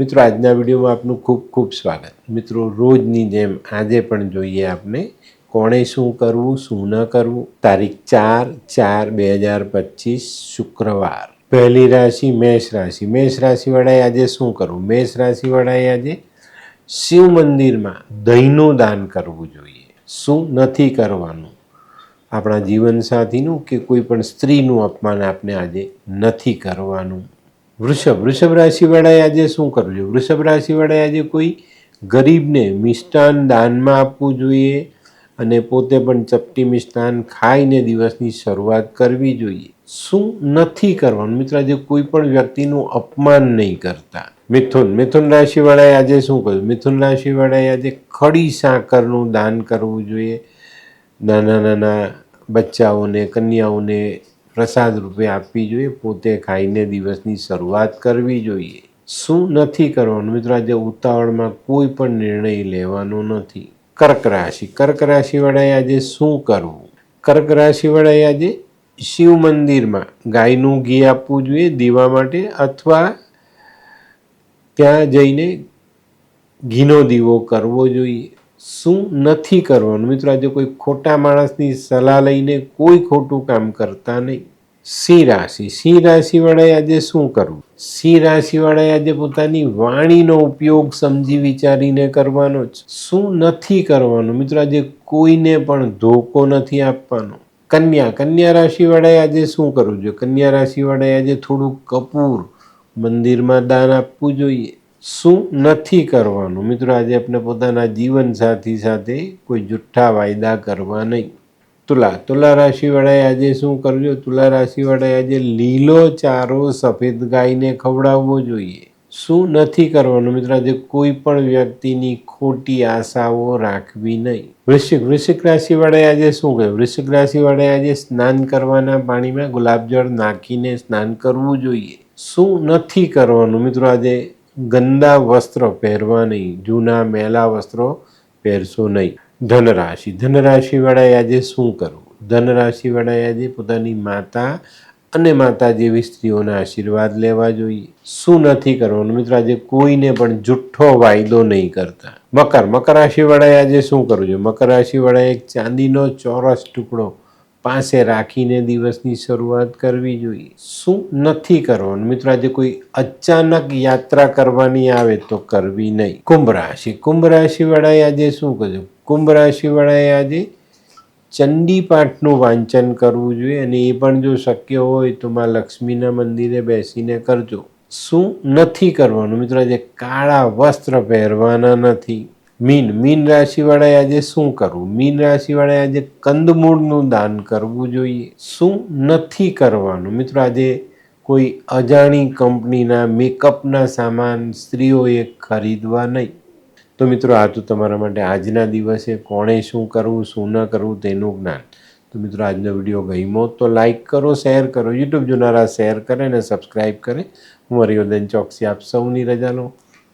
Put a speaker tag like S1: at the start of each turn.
S1: મિત્રો, આજના વિડીયોમાં આપનું ખૂબ ખૂબ સ્વાગત. મિત્રો, રોજની જેમ આજે પણ જોઈએ આપણે કોણે શું કરવું, શું ન કરવું? તારીખ ચાર ચાર બે હજાર પચીસ શુક્રવાર. પહેલી રાશિ મેષ રાશિ. મેષ રાશિવાળાએ આજે શું કરવું? મેષ રાશિવાળાએ આજે શિવ મંદિરમાં દહીંનું દાન કરવું જોઈએ. શું નથી કરવાનું? આપણા જીવનસાથીનું કે કોઈ પણ સ્ત્રીનું અપમાન આપણે આજે નથી કરવાનું? વૃષભ વૃષભ રાશિવાળાએ આજે શું કરવું જોઈએ વૃષભ રાશિવાળાએ આજે કોઈ ગરીબને મિષ્ટાન દાનમાં આપવું જોઈએ અને પોતે પણ ચપટી મિષ્ટાન ખાઈને દિવસની શરૂઆત કરવી જોઈએ. શું નથી કરવાનું? મિત્ર, આજે કોઈ પણ વ્યક્તિનું અપમાન નહીં કરતા. મિથુન મિથુન રાશિવાળાએ આજે શું કર્યું? મિથુન રાશિવાળાએ આજે ખડી સાકરનું દાન કરવું જોઈએ. નાના નાના બચ્ચાઓને, કન્યાઓને પ્રસાદ રૂપે આપવી જોઈએ. પોતે ખાઈને દિવસની શરૂઆત કરવી જોઈએ. શું નથી કરવાનું? મિત્રો, આજે ઉતાવળમાં કોઈ પણ નિર્ણય લેવાનો નથી. કર્ક રાશિ. કર્ક રાશિવાળાએ આજે શું કરવું? કર્ક રાશિવાળાએ આજે શિવ મંદિરમાં ગાયનું ઘી આપવું જોઈએ દીવા માટે અથવા ત્યાં જઈને ઘીનો દીવો કરવો જોઈએ. શું નથી કરવાનું? મિત્રો, આજે કોઈ ખોટા માણસની સલાહ લઈને કોઈ ખોટું કામ કરતા નહીં. સિંહ રાશિ. સિંહ રાશિવાળાએ આજે શું કરવું? સિંહ રાશિવાળાએ આજે પોતાની વાણીનો ઉપયોગ સમજી વિચારીને કરવાનો જ. શું નથી કરવાનું? મિત્રો, આજે કોઈને પણ ધોકો નથી આપવાનો. કન્યા. કન્યા રાશિવાળાએ આજે શું કરવું જોઈએ? કન્યા રાશિવાળાએ આજે થોડું કપૂર મંદિરમાં દાન આપવું જોઈએ. શું નથી કરવાનું? મિત્રો, આજે આપણે પોતાના જીવન સાથી કોઈ જુઠ્ઠા વાયદા કરવા નહીં. તુલા તુલા રાશિવાળાએ આજે શું કરજો તુલા રાશિવાળાએ આજે લીલો ચારો સફેદ ગાયને ખવડાવવો જોઈએ. શું નથી કરવાનું? મિત્રો, આજે કોઈ પણ વ્યક્તિની ખોટી આશાઓ રાખવી નહીં. વૃશ્ચિક વૃશ્ચિક રાશિવાળાએ આજે શું કહ્યું વૃશ્ચિક રાશિવાળાએ આજે સ્નાન કરવાના પાણીમાં ગુલાબજળ નાખીને સ્નાન કરવું જોઈએ. શું નથી કરવાનું? મિત્રો, આજે ગંદા વસ્ત્રો પહેરવા નહીં જૂના મેલા વસ્ત્રો પહેરશો નહીં. ધનરાશિ. ધનરાશિવાળાએ આજે શું કરવું? ધનરાશિવાળાએ આજે પોતાની માતા અને માતા જેવી સ્ત્રીઓના આશીર્વાદ લેવા જોઈએ. શું નથી કરવાનું? મિત્રો, આજે કોઈને પણ જુઠ્ઠો વાયદો નહીં કરતા. મકર. મકર રાશિવાળાએ આજે શું કરવું જોઈએ? મકર રાશિવાળાએ એક ચાંદીનો ચોરસ ટુકડો પાસે રાખીને દિવસની શરૂઆત કરવી જોઈએ. શું નથી કરવાનું? મિત્રો, આજે કોઈ અચાનક યાત્રા કરવાની આવે તો કરવી નહીં. કુંભ રાશિ. કુંભ રાશિવાળાએ આજે શું કહ્યું કુંભ રાશિવાળાએ આજે ચંડી પાઠનું વાંચન કરવું જોઈએ અને એ પણ જો શક્ય હોય તો માં લક્ષ્મીના મંદિરે બેસીને કરજો. શું નથી કરવાનું? મિત્રો, આજે કાળા વસ્ત્ર પહેરવાના નથી. મીન મીન રાશિવાળાએ આજે શું કરવું? મીન રાશિવાળાએ આજે કંદમૂળનું દાન કરવું જોઈએ. શું નથી કરવાનું? મિત્રો, આજે કોઈ અજાણી કંપનીના મેકઅપના સામાન સ્ત્રીઓએ ખરીદવા નહીં. તો મિત્રો, આ તો તમારા માટે આજના દિવસે કોણે શું કરવું, શું ન કરવું તેનું જ્ઞાન. તો મિત્રો, આજનો વીડિયો ગમ્યો તો લાઇક કરો, શેર કરો, યુટ્યુબ જોનારા શેર કરે અને સબસ્ક્રાઈબ કરે. હું હરિયોદન ચોકસી આપ સૌની રજા લઉં.